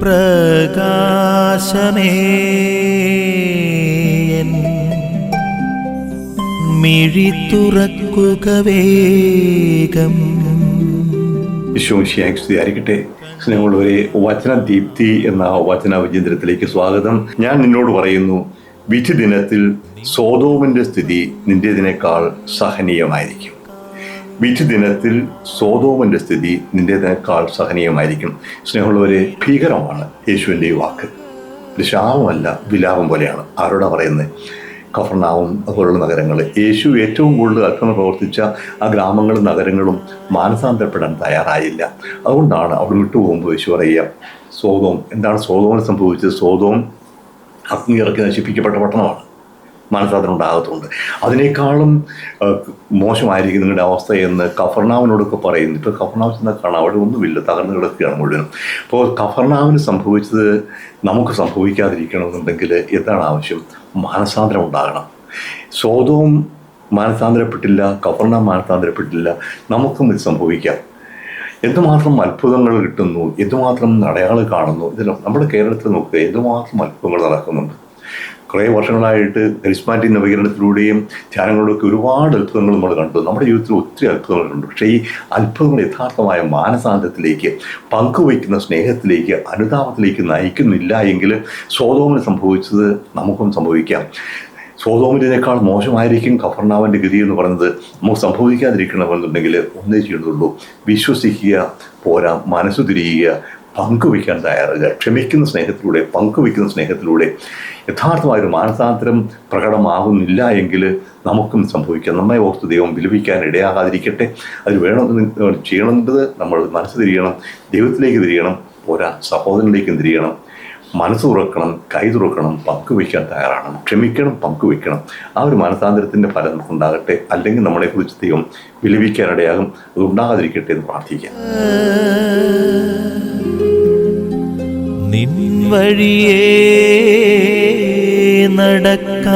പ്രകാശമേ. മിഴി തുറക്കുക വേഗം. സ്തുതിയായിരിക്കട്ടെ. സ്നേഹമുള്ളവരെ വചന ദീപ്തി എന്ന വചന വിചിന്തനത്തിലേക്ക് സ്വാഗതം. ഞാൻ നിന്നോട് പറയുന്നു വിധി ദിനത്തിൽ സോതോമിന്റെ സ്ഥിതി നിന്റേതിനേക്കാൾ സഹനീയമായിരിക്കും. വിധി ദിനത്തിൽ സോതോമന്റെ സ്ഥിതി നിന്റേതിനേക്കാൾ സഹനീയമായിരിക്കും. സ്നേഹമുള്ളവരെ ഭീകരമാണ് യേശുവിന്റെ ഈ വാക്ക്. ഇത് ശാപമല്ല വിലാപം പോലെയാണ്. ആരോടാ പറയുന്നത് കഫർണാവും അതുപോലുള്ള നഗരങ്ങൾ യേശു ഏറ്റവും കൂടുതൽ അക്രമം പ്രവർത്തിച്ച ആ ഗ്രാമങ്ങളും നഗരങ്ങളും മാനസാന്തരപ്പെടാൻ തയ്യാറായില്ല. അതുകൊണ്ടാണ് അവിടെ വിട്ടുപോകുമ്പോൾ യേശു പറയുക സോതോം. എന്താണ് സോതോമിന് സംഭവിച്ചത്? സോതോം അഗ്നി ഇറക്കി നശിപ്പിക്കപ്പെട്ട പട്ടണമാണ്. മാനസാന്തരം ഉണ്ടാകത്തുണ്ട്. അതിനേക്കാളും മോശമായിരിക്കും നിങ്ങളുടെ അവസ്ഥ എന്ന് കഫർണാവിനോടൊക്കെ പറയുന്നു. ഇപ്പോൾ കഫർണാവ് ചെന്നാൽ കാണാം. അവിടെ ഒന്നുമില്ല. തകർന്നു കിടക്കുകയാണ് മുഴുവനും. അപ്പോൾ കഫർണാവിന് സംഭവിച്ചത് നമുക്ക് സംഭവിക്കാതിരിക്കണമെന്നുണ്ടെങ്കിൽ എന്താണ് ആവശ്യം? മാനസാന്തരം ഉണ്ടാകണം. സ്വതവും മാനസാന്തരപ്പെട്ടില്ല. കഫർണ മാനസാന്തരപ്പെട്ടില്ല. നമുക്കും ഇത് സംഭവിക്കാം. എന്തുമാത്രം അത്ഭുതങ്ങൾ കിട്ടുന്നു? എന്തുമാത്രം അടയാളം കാണുന്നു? ഇതിൽ നമ്മുടെ കേരളത്തിൽ നോക്കുക. എന്തുമാത്രം അത്ഭുതങ്ങൾ നടക്കുന്നുണ്ട്? കുറേ വർഷങ്ങളായിട്ട് കരിസ്മാറ്റിക് നവീകരണത്തിലൂടെയും ധ്യാനങ്ങളിലൊക്കെ ഒരുപാട് അത്ഭുതങ്ങൾ നമ്മൾ കണ്ടു. നമ്മുടെ ജീവിതത്തിൽ ഒത്തിരി അത്ഭുതങ്ങളുണ്ട് പക്ഷേ ഈ അത്ഭുതങ്ങൾ യഥാർത്ഥമായ മാനസാന്തത്തിലേക്ക് പങ്കുവയ്ക്കുന്ന സ്നേഹത്തിലേക്ക് അനുതാപത്തിലേക്ക് നയിക്കുന്നില്ല എങ്കിൽ സ്വതോമിന് സംഭവിച്ചത് നമുക്കും സംഭവിക്കാം. സ്വതോമിനേക്കാൾ മോശമായിരിക്കും കഫർണാവിന്റെ ഗതി എന്ന് പറയുന്നത്. നമുക്ക് സംഭവിക്കാതിരിക്കണമെന്നുണ്ടെങ്കിൽ ഒന്നേ ചെയ്യുന്നുള്ളൂ വിശ്വസിക്കുക പോരാ മനസ്സു തിരിയുക പങ്കുവയ്ക്കാൻ തയ്യാറുക ക്ഷമിക്കുന്ന സ്നേഹത്തിലൂടെ പങ്കുവയ്ക്കുന്ന സ്നേഹത്തിലൂടെ യഥാർത്ഥമായൊരു മാനസാന്തരം പ്രകടമാകുന്നില്ല എങ്കിൽ നമുക്കും സംഭവിക്കാം. നമ്മെ ഓർത്ത് ദൈവം വിലപിക്കാൻ ഇടയാകാതിരിക്കട്ടെ. അത് വേണമെന്ന് ചെയ്യേണ്ടത് നമ്മൾ മനസ്സ് തിരിയണം ദൈവത്തിലേക്ക് തിരിയണം പോരാ സഹോദരനിലേക്കും തിരിയണം മനസ്സ് തുറക്കണം കൈ തുറക്കണം പങ്കുവയ്ക്കാൻ തയ്യാറാണ് ക്ഷമിക്കണം പങ്കുവയ്ക്കണം. ആ ഒരു മനസാന്തരത്തിന്റെ ഫലം നമുക്കുണ്ടാകട്ടെ. അല്ലെങ്കിൽ നമ്മളെക്കുറിച്ച് ദൈവം വിലപിക്കാനിടയാകും അത് ഉണ്ടാകാതിരിക്കട്ടെ എന്ന് പ്രാർത്ഥിക്കാം. നിൻ വഴിയേ നടക്ക